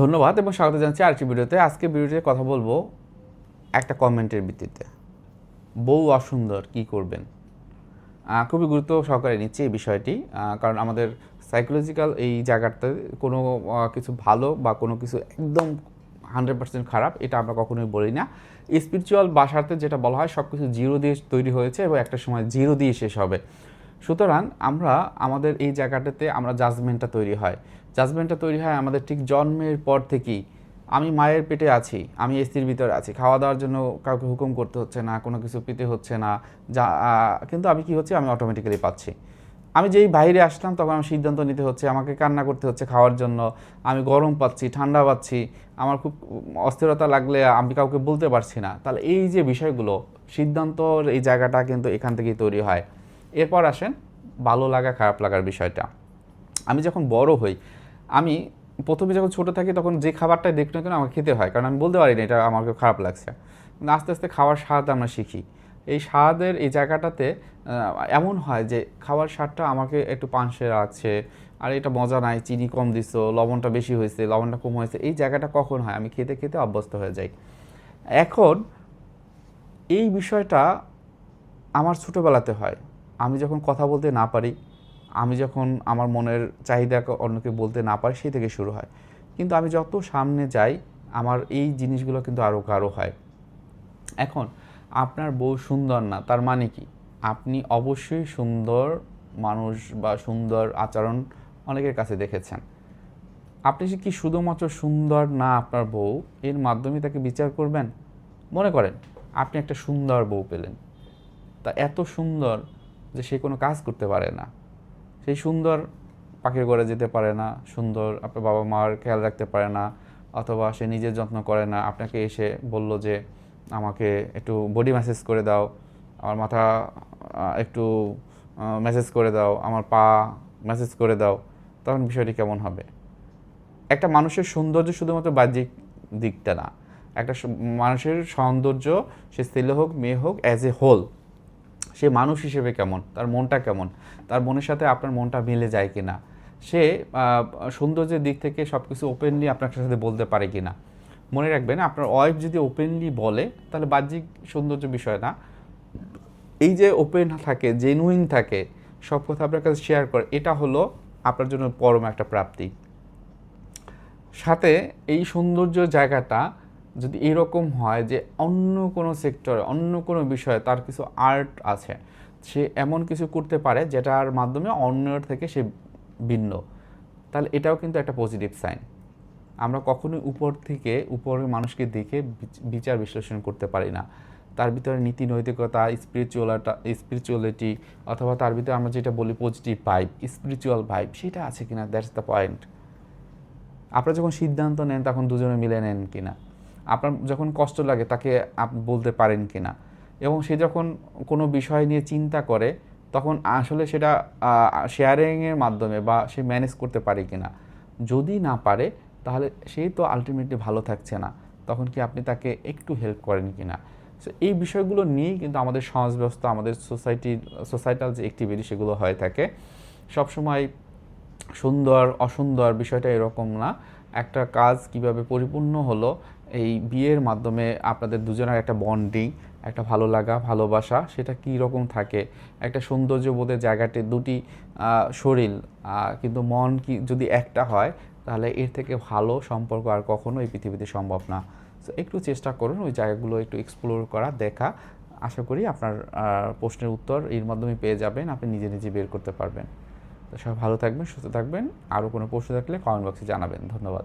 ধন্যবাদ এবং স্বাগত জানাচ্ছি আরেকটি ভিডিওতে। আজকে ভিডিওতে কথা বলব একটা কমেন্টের ভিত্তিতে। বউ অসুন্দর, কি করবেন? খুবই গুরুত্ব সহকারে নিচ্ছি এই বিষয়টি। কারণ আমাদের সাইকোলজিক্যাল এই জায়গাটাতে কোনো কিছু ভালো বা কোনো কিছু একদম হান্ড্রেড পার্সেন্ট খারাপ, এটা আমরা কখনোই বলি না। স্পিরিচুয়াল বাসাতে যেটা বলা হয় সব কিছু জিরো দিয়ে তৈরি হয়েছে এবং একটা সময় জিরো দিয়ে শেষ হবে। সুতরাং আমরা, আমাদের এই জায়গাটাতে আমরা জাজমেন্টটা তৈরি হয়। জাজমেন্টটা তৈরি হয় আমাদের ঠিক জন্মের পর থেকেই। আমি মায়ের পেটে আছি, আমি এসির ভিতরে আছি। খাওয়া দাওয়ার জন্য কাউকে হুকুম করতে হচ্ছে না, কোনো কিছু পেতে হচ্ছে না, যা কিন্তু আমি কি হচ্ছে, আমি অটোমেটিক্যালি পাচ্ছি। আমি যেই বাইরে আসলাম, তখন আমার সিদ্ধান্ত নিতে হচ্ছে, আমাকে কান্না করতে হচ্ছে খাওয়ার জন্য, আমি গরম পাচ্ছি, ঠান্ডা পাচ্ছি, আমার খুব অস্থিরতা লাগলে আমি কাউকে বলতে পারছি না। তাহলে এই যে বিষয়গুলো, সিদ্ধান্তর এই জায়গাটা কিন্তু এখান থেকেই তৈরি হয়। এরপর আসেন, ভালো লাগা, খারাপ লাগার বিষয়টা। আমি যখন বড় হই আমি প্রথমে যখন ছোটো থাকি তখন যে খাবারটাই দেখি না কেন আমাকে খেতে হয়, কারণ আমি বলতে পারি না এটা আমাকে খারাপ লাগছে। আস্তে আস্তে খাওয়ার স্বাদ আমরা শিখি। এই স্বাদের, এই জায়গাটাতে এমন হয় যে খাওয়ার স্বাদটা আমাকে একটু পানসে রাখছে আর এটা মজা নাই, চিনি কম দিছো, লবণটা বেশি হয়েছে, লবণটা কম হয়েছে, এই জায়গাটা কখন হয়? আমি খেতে খেতে অভ্যস্ত হয়ে যাই। এখন এই বিষয়টা আমার ছোটোবেলাতে হয়। আমি যখন কথা বলতে না পারি আমি যখন আমার মনের চাহিদা অন্যকে বলতে না পারি, সেই থেকে শুরু হয়। কিন্তু আমি যত সামনে যাই, আমার এই জিনিসগুলো কিন্তু আরও গাঢ় হয়। এখন, আপনার বউ সুন্দর না, তার মানে কি? আপনি অবশ্যই সুন্দর মানুষ বা সুন্দর আচরণ অনেকের কাছে দেখেছেন। আপনি যে কি শুধুমাত্র সুন্দর না আপনার বউ? এর মাধ্যমে তাকে বিচার করবেন? মনে করেন, আপনি একটা সুন্দর বউ পেলেন। তা এত সুন্দর যে সে কোনো কাজ করতে পারে না। সেই সুন্দর পাখির ঘরে যেতে পারে না, সুন্দর আপনার বাবা মার খেয়াল রাখতে পারে না, অথবা সে নিজের যত্ন করে না। আপনাকে এসে বলল যে, আমাকে একটু বডি ম্যাসেজ করে দাও, আমার মাথা একটু ম্যাসেজ করে দাও, আমার পা ম্যাসেজ করে দাও। তখন বিষয়টি কেমন হবে? একটা মানুষের সৌন্দর্য শুধুমাত্র বাহ্যিক দিকটা না, একটা মানুষের সৌন্দর্য সে ছেলে হোক, মেয়ে হোক অ্যাজ এ হোল সে মানুষ হিসেবে কেমন? তার মনটা কেমন? তার মনের সাথে আপনার মনটা মিলে যায় কিনা? সে সৌন্দর্যের দিক থেকে সব কিছু ওপেনলি আপনার সাথে বলতে পারে কি না মনে রাখবেন, আপনার ওয়াইফ যদি ওপেনলি বলে, তাহলে বাহ্যিক সৌন্দর্য বিষয় না। এই যে ওপেন থাকে জেনুইন থাকে, সব কথা আপনার কাছে শেয়ার করে, এটা হলো আপনার জন্য পরম একটা প্রাপ্তি। সাথে এই সৌন্দর্য জায়গাটা যদি এরকম হয় যে অন্য কোনো সেক্টরে, অন্য কোনো বিষয়ে তার কিছু আর্ট আছে, সে এমন কিছু করতে পারে যেটার মাধ্যমে অন্যের থেকে সে ভিন্ন, তাহলে এটাও কিন্তু একটা পজিটিভ সাইন আমরা কখনোই উপর থেকে, উপরের মানুষকে দেখে বিচ- বিচার বিশ্লেষণ করতে পারি না। তার ভিতরে নীতি নৈতিকতা স্পিরিচুয়ালটা স্পিরিচুয়ালিটি অথবা তার ভিতরে আমরা যেটা বলি পজিটিভ ভাইব স্পিরিচুয়াল ভাইব সেটা আছে কিনা? দ্যাটস দ্য পয়েন্ট আপনারা যখন সিদ্ধান্ত নেন, তখন দুজনে মিলে নেন কিনা? আপনার যখন কষ্ট লাগে তাকে আপনি বলতে পারেন কি না এবং সে যখন কোনো বিষয় নিয়ে চিন্তা করে, তখন আসলে সেটা শেয়ারিংয়ের মাধ্যমে বা সে ম্যানেজ করতে পারে কিনা। যদি না পারে, তাহলে সেই তো আলটিমেটলি ভালো থাকছে না। তখন কি আপনি তাকে একটু হেল্প করেন কিনা? সো এই বিষয়গুলো নিয়েই কিন্তু আমাদের সমাজ ব্যবস্থা আমাদের সোসাইটি সোসাইটাল যে অ্যাক্টিভিটি সেগুলো হয়ে থাকে, সবসময় সুন্দর, অসুন্দর বিষয়টা এরকম না। একটা কাজ কীভাবে পরিপূর্ণ হলো, এই বিয়ের মাধ্যমে আপনাদের দুজনের একটা বন্ডিং, একটা ভালো লাগা, ভালোবাসা, সেটা কী রকম থাকে? একটা সৌন্দর্য বোধের জায়গাতে দুটি শরীর কিন্তু মন কি, যদি একটা হয়, তাহলে এর থেকে ভালো সম্পর্ক আর কখনো এই পৃথিবীতে সম্ভব না। তো একটু চেষ্টা করুন, ওই জায়গাগুলো একটু এক্সপ্লোর করা, দেখা। আশা করি আপনার প্রশ্নের উত্তর এর মাধ্যমে পেয়ে যাবেন, আপনি নিজে নিজে বের করতে পারবেন। তো সবাই ভালো থাকবেন সুস্থ থাকবেন। আরও কোনো প্রশ্ন থাকলে কমেন্ট বক্সে জানাবেন। ধন্যবাদ।